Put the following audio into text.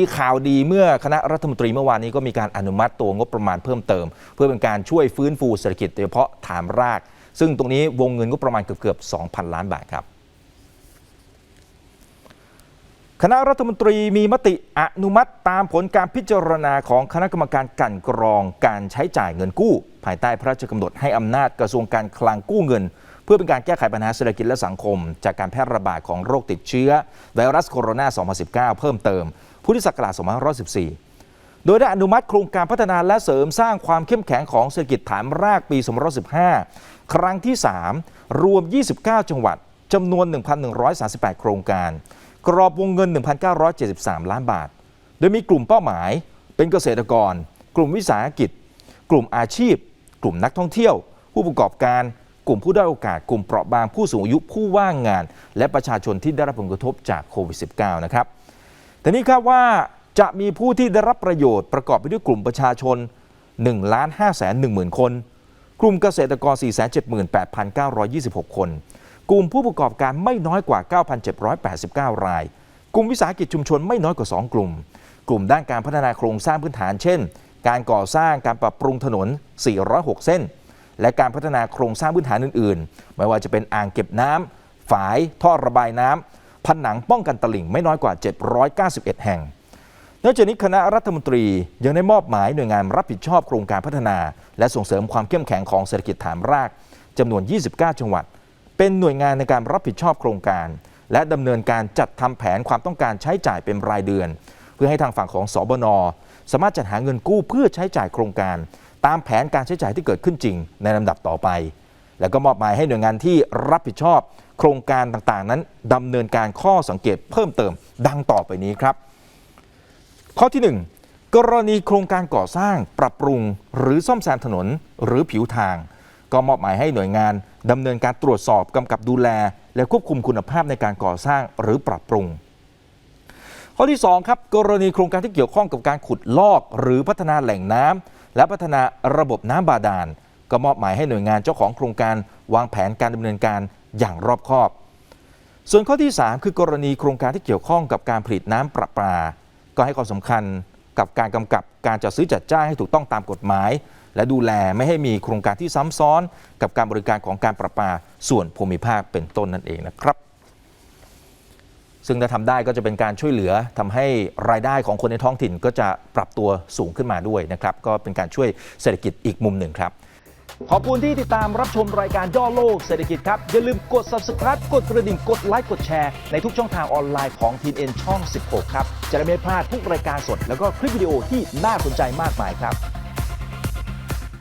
มีข่าวดีเมื่อคณะรัฐมนตรีเมื่อวานนี้ก็มีการอนุมัติตัวงบประมาณเพิ่มเติม เพื่อเป็นการช่วยฟื้นฟูเศรษฐกิจโดยเฉพาะฐานราก ซึ่งตรงนี้วงเงินงบประมาณเกือบๆ2,000 ล้านบาทครับ คณะรัฐมนตรีมีมติอนุมัติตามผลการพิจารณาของคณะกรรมการกันกรองการใช้จ่ายเงินกู้ ภายใต้พระราชกำหนดให้อำนาจกระทรวงการคลังกู้เงิน เพื่อเป็นการแก้ไขปัญหาเศรษฐกิจและสังคม จากการแพร่ระบาดของโรคติดเชื้อไวรัสโคโรนา 2019 เพิ่มเติม พุทธศักราช 2514 โดยได้อนุมัติโครงการพัฒนาและเสริมสร้างความเข้มแข็งของเศรษฐกิจฐานรากปี2515 ครั้งที่ 3 รวม 29 จังหวัดจำนวน 1,138 โครงการ กรอบวงเงิน 1,973 ล้านบาท โดยมีกลุ่มเป้าหมายเป็นเกษตรกร กลุ่มวิสาหกิจ กลุ่มอาชีพ กลุ่มนักท่องเที่ยว ผู้ประกอบการ กลุ่มผู้ได้โอกาส กลุ่มเปราะบางผู้สูงอายุผู้ว่างงาน และประชาชนที่ได้รับผลกระทบจากโควิด -19 นะครับแต่นี่ครับว่าจะมีผู้ที่ได้รับประโยชน์ประกอบไปด้วยกลุ่มประชาชน1 5 1 0 0 0 0 คน กลุ่มเกษตรกร 478,926 คน กลุ่มผู้ประกอบการไม่น้อยกว่า 9,789 ราย กลุ่มวิสาหกิจชุมชนไม่น้อยกว่า 2 กลุ่ม กลุ่มด้านการพัฒนาโครงสร้างพื้นฐาน เช่น การก่อสร้างการปรับปรุงถนน 406 เส้น และการพัฒนาโครงสร้างพื้นฐานอื่น ๆ ไม่ว่าจะเป็นอ่างเก็บน้ำฝาย ท่อระบายน้ำผนังป้องกันตลิ่งไม่น้อยกว่า 791 แห่งนอกจากนี้คณะรัฐมนตรียังได้มอบหมายหน่วยงานรับผิดชอบโครงการพัฒนา และส่งเสริมความเข้มแข็งของเศรษฐกิจฐานรากจำนวน 29 จังหวัด เป็นหน่วยงานในการรับผิดชอบโครงการ และดำเนินการจัดทำแผนความต้องการใช้จ่ายเป็นรายเดือน เพื่อให้ทางฝั่งของสบนสามารถจัดหาเงินกู้เพื่อใช้จ่ายโครงการ ตามแผนการใช้จ่ายที่เกิดขึ้นจริง ในลำดับต่อไป แล้วก็มอบหมายให้หน่วยงานที่รับผิดชอบ โครงการต่างๆ นั้นดำเนินการข้อสังเกตเพิ่มเติมดังต่อไปนี้ครับ ข้อที่ 1 กรณีโครงการก่อสร้างปรับปรุง หรือซ่อมแซมถนนหรือผิวทาง ก็มอบหมายให้หน่วยงานดำเนินการตรวจสอบกำกับดูแล และควบคุมคุณภาพในการก่อสร้างหรือปรับปรุง ข้อที่ 2 ครับ กรณีโครงการที่เกี่ยวข้องกับการขุดลอก หรือพัฒนาแหล่งน้ำและพัฒนาระบบน้ำบาดาล ก็มอบหมายให้หน่วยงานเจ้าของโครงการวางแผนการดำเนินการอย่างรอบคอบ ส่วนข้อที่ 3 คือกรณีโครงการที่เกี่ยวข้องกับการผลิตน้ำประปา ก็ให้ความสำคัญ กับการกำกับการจัดซื้อจัดจ้างให้ถูกต้องตามกฎหมาย และดูแลไม่ให้มีโครงการที่ซ้ำซ้อน กับการบริการของการประปาส่วนภูมิภาคเป็นต้นนั่นเองนะครับ ซึ่งถ้าทำได้ก็จะเป็นการช่วยเหลือทำให้รายได้ของคนในท้องถิ่นก็จะปรับตัวสูงขึ้นมาด้วยนะครับ ก็เป็นการช่วยเศรษฐกิจอีกมุมหนึ่งครับ ขอบคุณที่ติดตามรับชมรายการย่อโลกเศรษฐกิจครับ อย่าลืมกด subscribe กดกระดิ่งกดไลค์กดแชร์ในทุกช่องทางออนไลน์ของทีเอ็นช่อง 16 ครับ จะได้ไม่พลาดทุกรายการสด แล้วก็คลิปวิดีโอที่น่าสนใจมากมายครับ